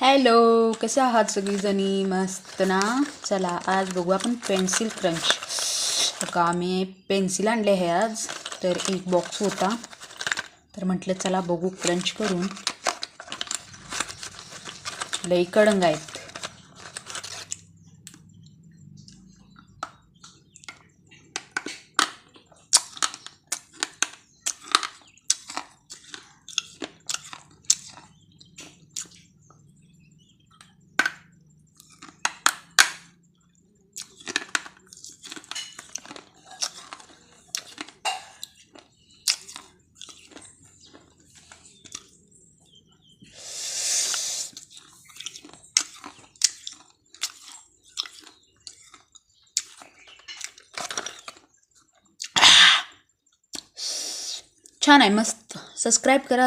Hello कसे आहात सगळीजणी? मस्त ना? चला आज बघू आपण पेन्सिल क्रंच. का मी पेन्सिल आणले आहे आज तर एक बॉक्स होता. तर म्हटलं चला बघू क्रंच करून. लई कडंग आहेत. छान आहे मस्त. सबस्क्राईब करा.